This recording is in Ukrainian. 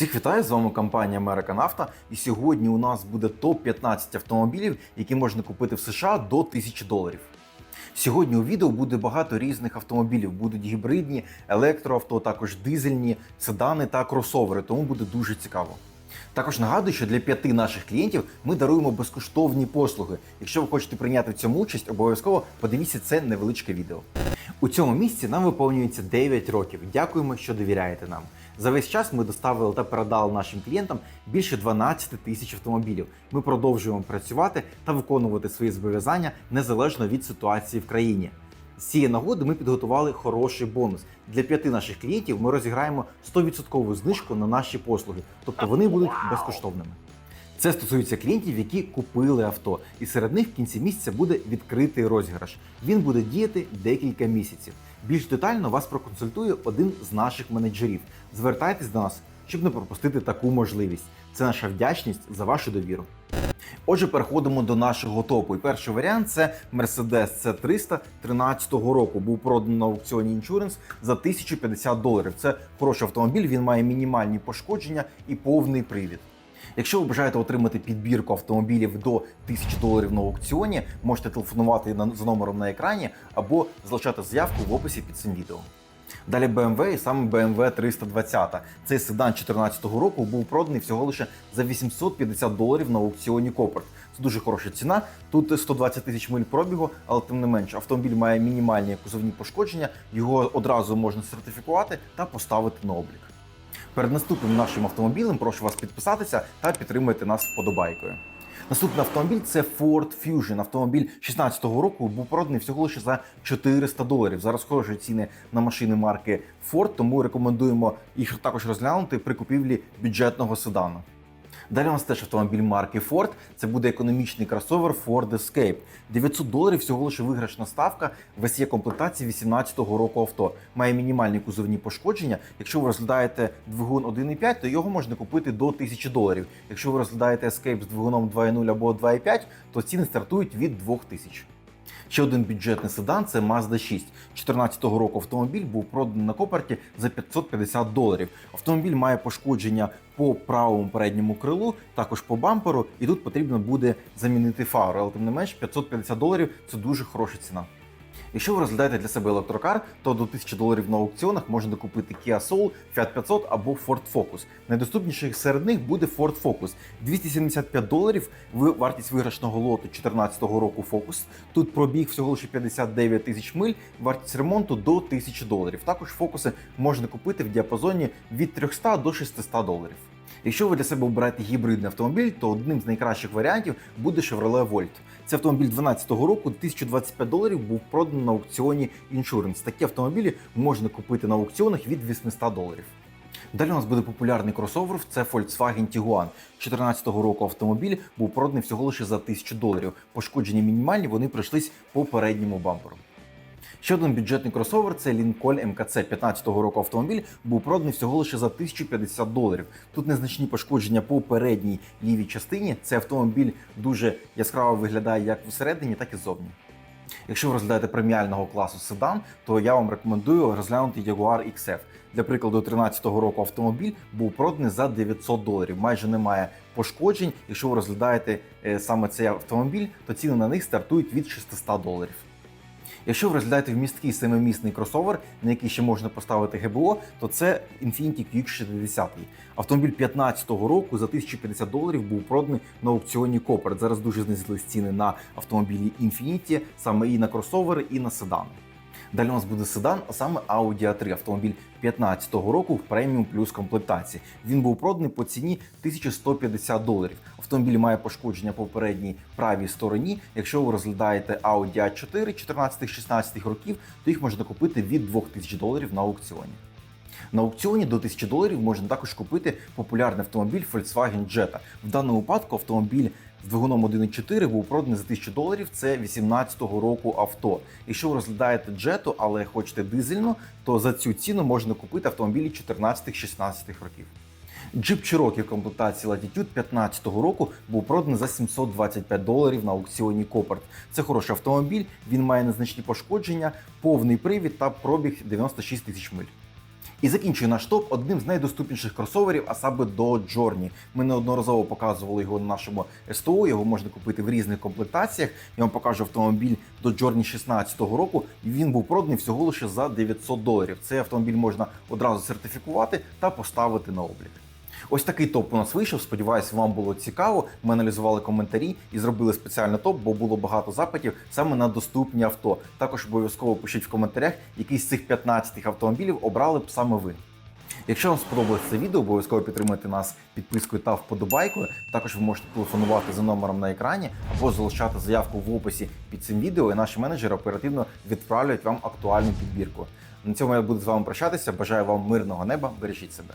Всіх вітаю, з вами компанія Америка Нафта. І сьогодні у нас буде топ-15 автомобілів, які можна купити в США до 1000 доларів. Сьогодні у відео буде багато різних автомобілів. Будуть гібридні, електроавто, також дизельні, седани та кросовери, тому буде дуже цікаво. Також нагадую, що для п'яти наших клієнтів ми даруємо безкоштовні послуги. Якщо ви хочете прийняти в цьому участь, обов'язково подивіться це невеличке відео. У цьому місці нам виповнюється 9 років. Дякуємо, що довіряєте нам. За весь час ми доставили та передали нашим клієнтам більше 12 тисяч автомобілів. Ми продовжуємо працювати та виконувати свої зобов'язання незалежно від ситуації в країні. Цієї нагоди ми підготували хороший бонус. Для п'яти наших клієнтів ми розіграємо 100% знижку на наші послуги, тобто вони будуть безкоштовними. Це стосується клієнтів, які купили авто, і серед них в кінці місяця буде відкритий розіграш. Він буде діяти декілька місяців. Більш детально вас проконсультує один з наших менеджерів. Звертайтесь до нас, щоб не пропустити таку можливість. Це наша вдячність за вашу довіру. Отже, переходимо до нашого топу. І перший варіант це Mercedes C300 13 року. Був проданий на аукціоні Insurance за 1050 доларів. Це хороший автомобіль, він має мінімальні пошкодження і повний привід. Якщо ви бажаєте отримати підбірку автомобілів до 1000 доларів на аукціоні, можете телефонувати за номером на екрані або залишати заявку в описі під цим відео. Далі BMW і саме BMW 320. Цей седан 2014 року був проданий всього лише за 850 доларів на аукціоні Копорт. Це дуже хороша ціна. Тут 120 тисяч миль пробігу, але тим не менш автомобіль має мінімальні кузовні пошкодження. Його одразу можна сертифікувати та поставити на облік. Перед наступним нашим автомобілем прошу вас підписатися та підтримати нас вподобайкою. Наступний автомобіль це Ford Fusion. Автомобіль 16-го року був проданий всього лише за 400 доларів. Зараз хороші ціни на машини марки Ford, тому рекомендуємо їх також розглянути при купівлі бюджетного седану. Далі у нас теж автомобіль марки Ford. Це буде економічний кросовер Ford Escape. 900 доларів всього лише виграшна ставка в SE комплектації 18-го року авто. Має мінімальні кузовні пошкодження. Якщо ви розглядаєте двигун 1.5, то його можна купити до 1000 доларів. Якщо ви розглядаєте Escape з двигуном 2.0 або 2.5, то ціни стартують від 2000. Ще один бюджетний седан це Mazda 6. 2014 року автомобіль був проданий на Копарті за 550 доларів. Автомобіль має пошкодження по правому передньому крилу, також по бамперу, і тут потрібно буде замінити фару. Але тим не менш 550 доларів це дуже хороша ціна. Якщо ви розглядаєте для себе електрокар, то до 1000 доларів на аукціонах можна купити Kia Soul, Fiat 500 або Ford Focus. Найдоступніших серед них буде Ford Focus. 275 доларів ви- вартість виграшного лоту 2014 року Focus. Тут пробіг всього лише 59 тисяч миль, вартість ремонту до 1000 доларів. Також фокуси можна купити в діапазоні від 300 до 600 доларів. Якщо ви для себе обираєте гібридний автомобіль, то одним з найкращих варіантів буде Chevrolet Volt. Це автомобіль 2012 року, 1025 доларів був проданий на аукціоні Insurance. Такі автомобілі можна купити на аукціонах від 800 доларів. Далі у нас буде популярний кросовер, це Volkswagen Tiguan. 2014 року автомобіль був проданий всього лише за 1000 доларів. Пошкодження мінімальні, вони прийшлись по передньому бамперу. Ще один бюджетний кросовер це Lincoln МКЦ 15-го року автомобіль був проданий всього лише за 1050 доларів. Тут незначні пошкодження по передній лівій частині. Цей автомобіль дуже яскраво виглядає як всередині, так і ззовні. Якщо ви розглядаєте преміального класу седан, то я вам рекомендую розглянути Jaguar XF. Для прикладу, 13-го року автомобіль був проданий за 900 доларів. Майже немає пошкоджень. Якщо ви розглядаєте е, саме цей автомобіль, то ціни на них стартують від 600 доларів. Якщо ви розглядаєте вмісткий семимісний кросовер, на який ще можна поставити ГБО, то це Infiniti QX60. Автомобіль 15-го року за 1050 доларів був проданий на аукціоні Копер. Зараз дуже знизились ціни на автомобілі Infiniti, саме і на кросовери, і на седани. Далі у нас буде седан, а саме Audi A3, автомобіль 15-го року в преміум плюс комплектації. Він був проданий по ціні 1150 доларів. Автомобіль має пошкодження по передній правій стороні. Якщо ви розглядаєте Audi A4 14-16 років, то їх можна купити від 2000 доларів на аукціоні. На аукціоні до 1000 доларів можна також купити популярний автомобіль Volkswagen Jetta. В даному випадку автомобіль з двигуном 1.4 був проданий за 1000 доларів. Це 18-го року авто. Якщо ви розглядаєте Jetta, але хочете дизельну, то за цю ціну можна купити автомобілі 14-16 років. Джип Cherokee в комплектації Latitude 15-го року був проданий за 725 доларів на аукціоні Копарт. Це хороший автомобіль, він має незначні пошкодження, повний привід та пробіг 96 тисяч миль. І закінчує наш топ одним з найдоступніших кросоверів, а саме до Джорні. Ми неодноразово показували його на нашому СТО. Його можна купити в різних комплектаціях. Я вам покажу автомобіль до Джорні 16 року. Він був проданий всього лише за 900 доларів. Цей автомобіль можна одразу сертифікувати та поставити на облік. Ось такий топ у нас вийшов. Сподіваюсь, вам було цікаво. Ми аналізували коментарі і зробили спеціальний топ, бо було багато запитів саме на доступні авто. Також обов'язково пишіть в коментарях, який з цих 15 автомобілів обрали б саме ви. Якщо вам сподобалось це відео, обов'язково підтримуйте нас підпискою та вподобайкою. Також ви можете телефонувати за номером на екрані або залишати заявку в описі під цим відео, і наші менеджери оперативно відправлять вам актуальну підбірку. На цьому я буду з вами прощатися. Бажаю вам мирного неба, бережіть себе.